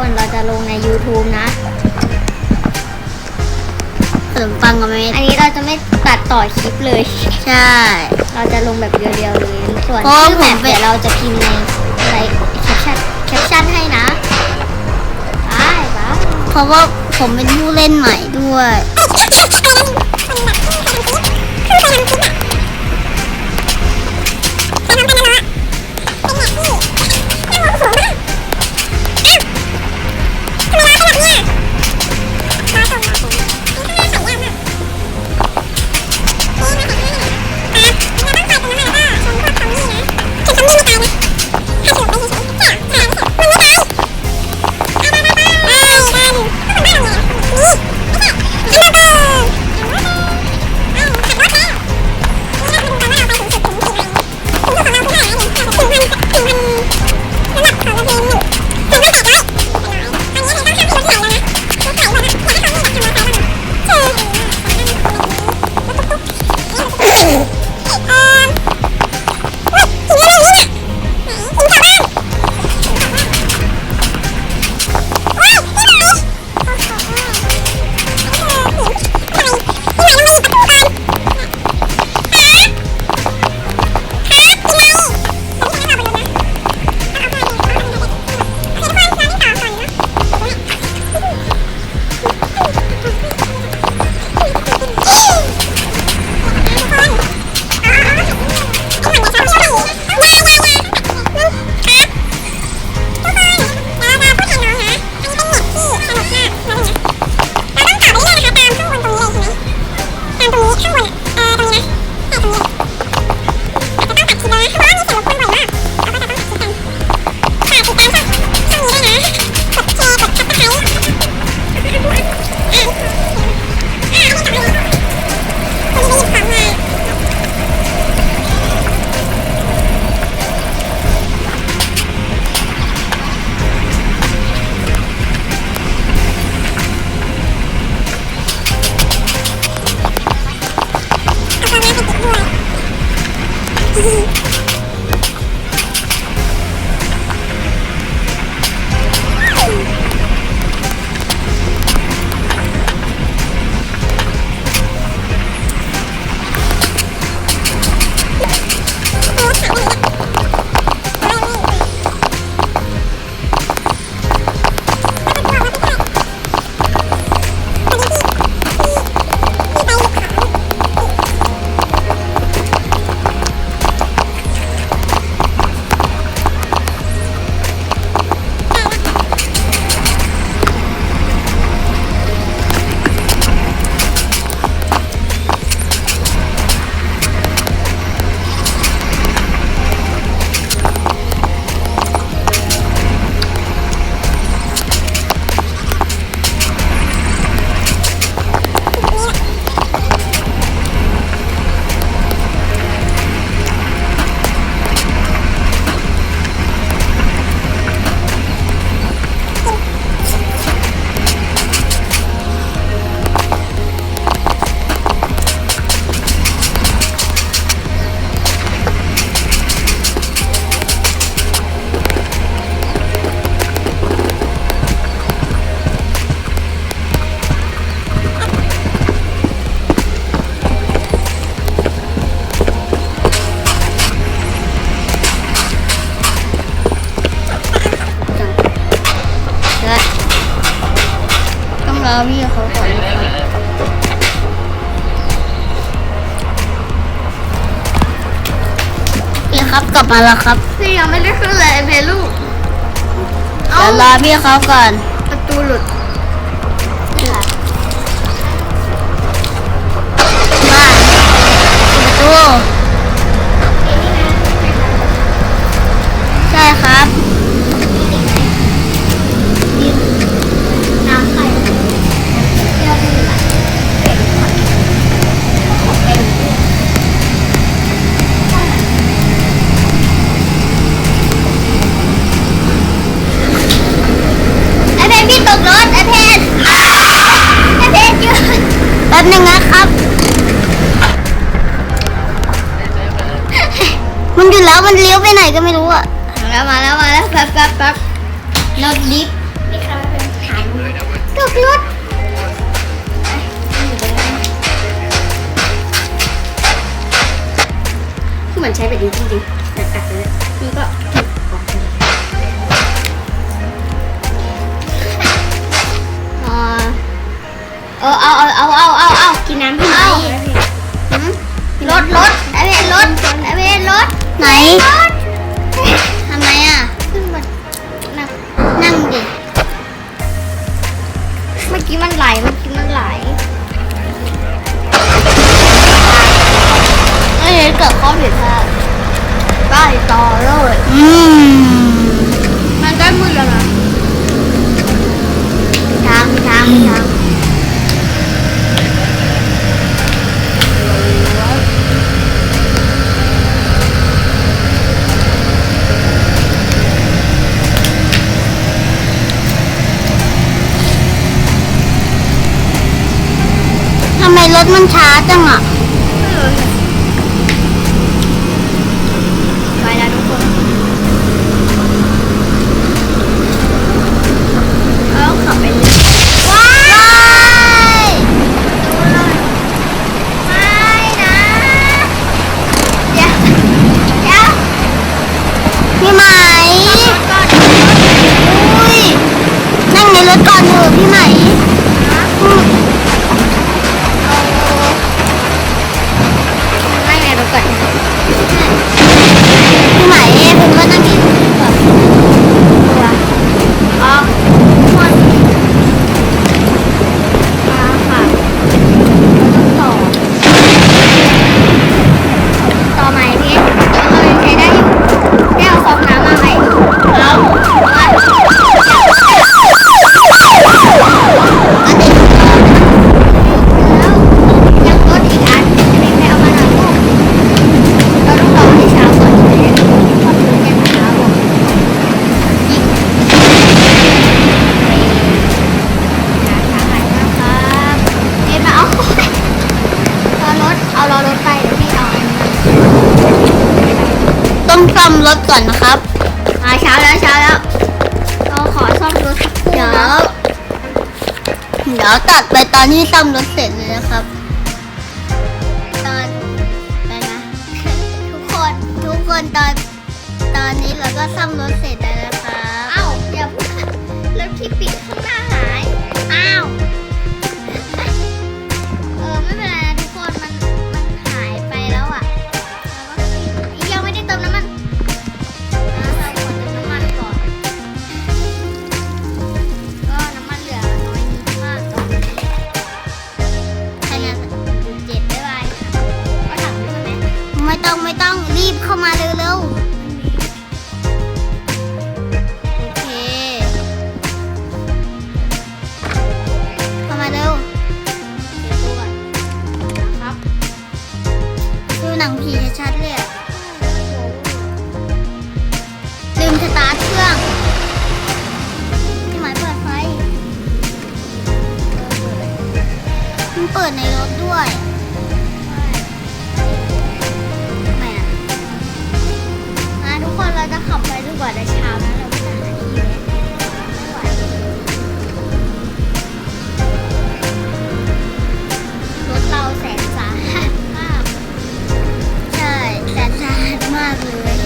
ค่ะทุกคนเราจะลงใน YouTube นะเสริมฟังกันไหมอันนี้เราจะไม่ตัดต่อคลิปเลย ใช่ เราจะลงแบบเดียวๆเลยส่วนเพราะว่าชื่อแมปผมเป็น เดี๋ยวเราจะพิมพ์ในในแคปชั่นแคปชั่นให้นะไปไปเพราะว่าผมเป็นผู้เล่นใหม่ด้วยต้อ Ah! มาแล้วครับพี่ยังไม่ได้ขึ้นเลยเพลูกเดี๋ยวรอพี่เขาก่อน ประตูหลุดบ้านประตู ใช่ครับ แล้วมันเลี้ยวไปไหนก็ไม่รู้อะมาแล้วมาแล้วมาแล้วแป๊บแป๊บแป๊บนกดิฟนี่ค่ะถ่ายตกรถคือเหมือนใช้แบบนี้จริงๆแต่ตัดเลยนี่ก็ออกไปเลยอ่าเออเอาเอาเอาเอาเอาเอากินน้ำพี่ไหมหืมรถรถไอเพนรถไอเพนรถ รถมันช้าจังอะ ก่อนนะครับมาเช้าแล้วเช้าแล้วเราขอซ่อมรถสักครู่เดี๋ยวนะเดี๋ยวตัดไปตอนที่ซ่อมรถเสร็จเลยนะครับ ตอนไปนะทุกคนทุกคนตอนตอนนี้เราก็ซ่อมรถเสร็จาร์ทเครื่องพี่หมายเปิดไฟมันเปิดในรถด้วยทำไมอะมาทุกคนเราจะขับไปจนกว่าจะเช้านะเราไม่จะหาที่แวะไม่ไหวรถเราแสนสาหัสมาก ใช่แต่สาหัสมากเลย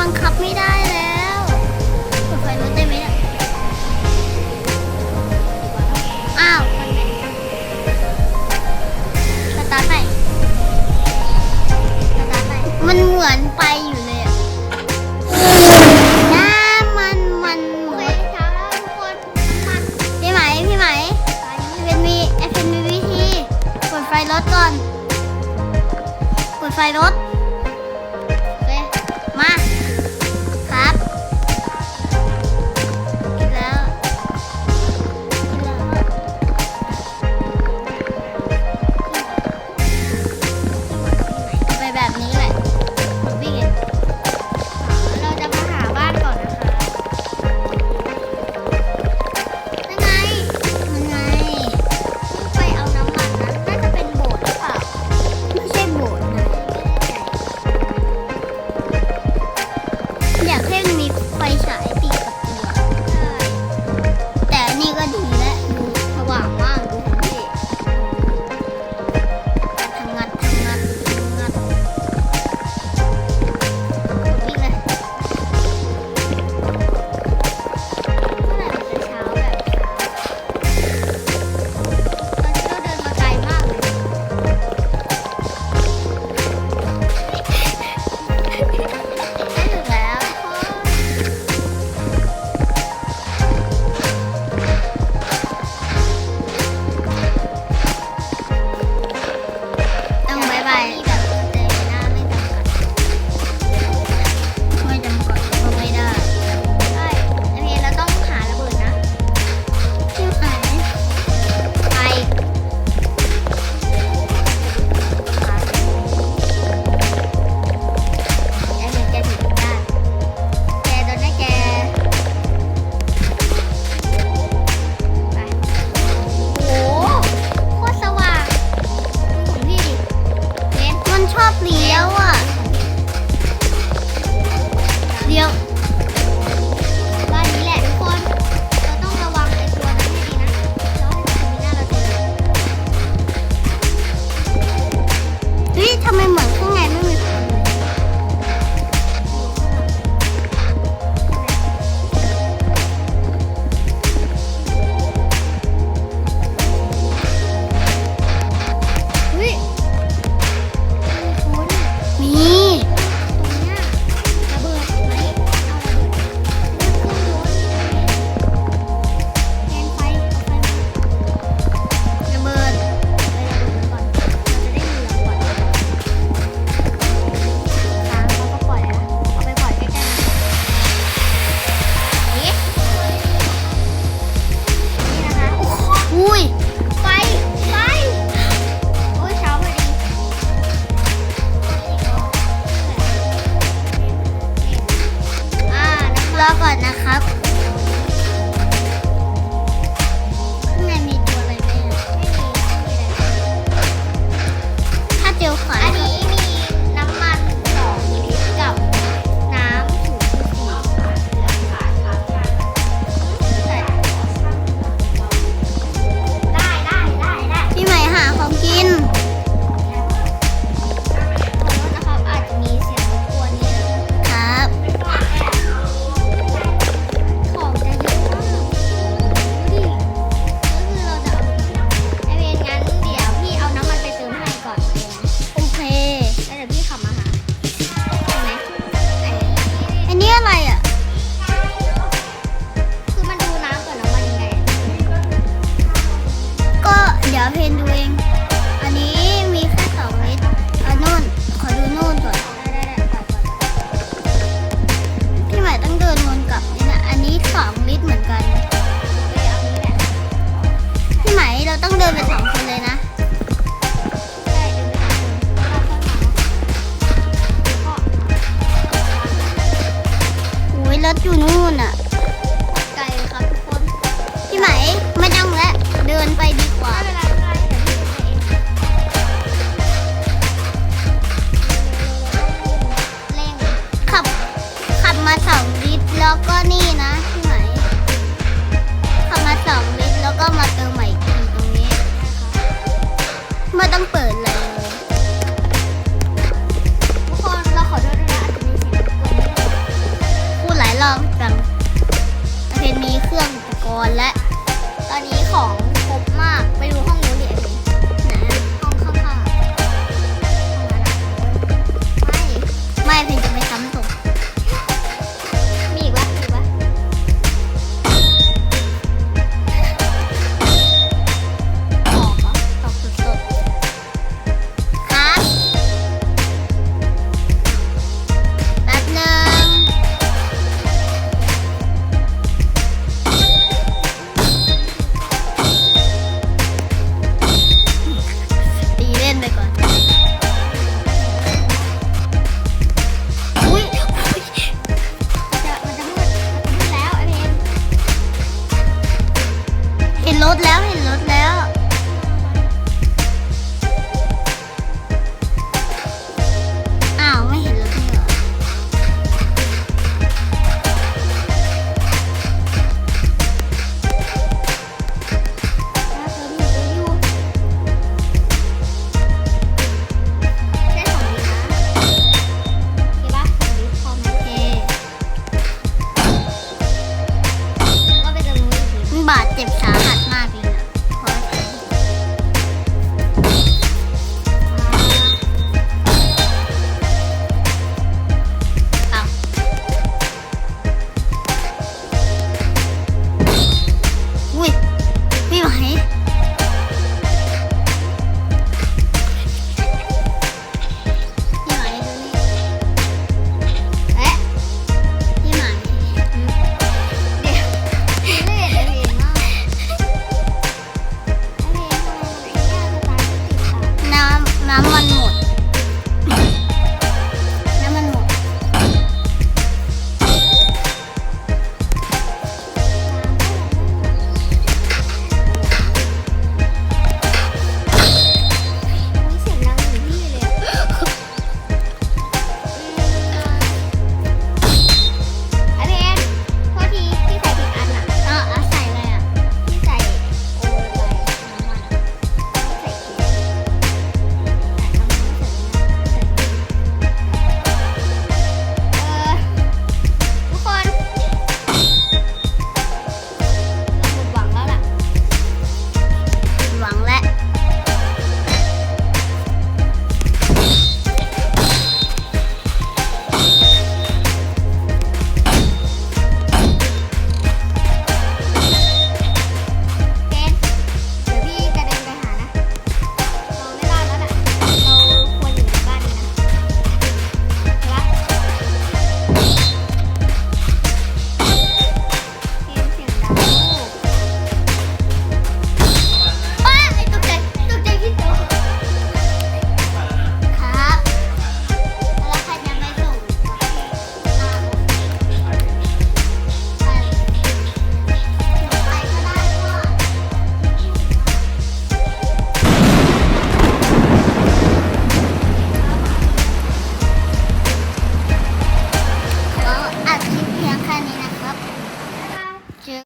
บังคับไม่ได้แล้วเปิดไฟรถได้ไหมเนี่ยอ้าวสตาร์ทใหม่สตาร์ทใหม่มันเหมือนไปอยู่เลยอะน้ามันมันเหมดพี่ไหมพี่ไหมพี่เป็นมีไอเป็นมีวิธีเปิดไฟรถก่อน เปิดไฟรถ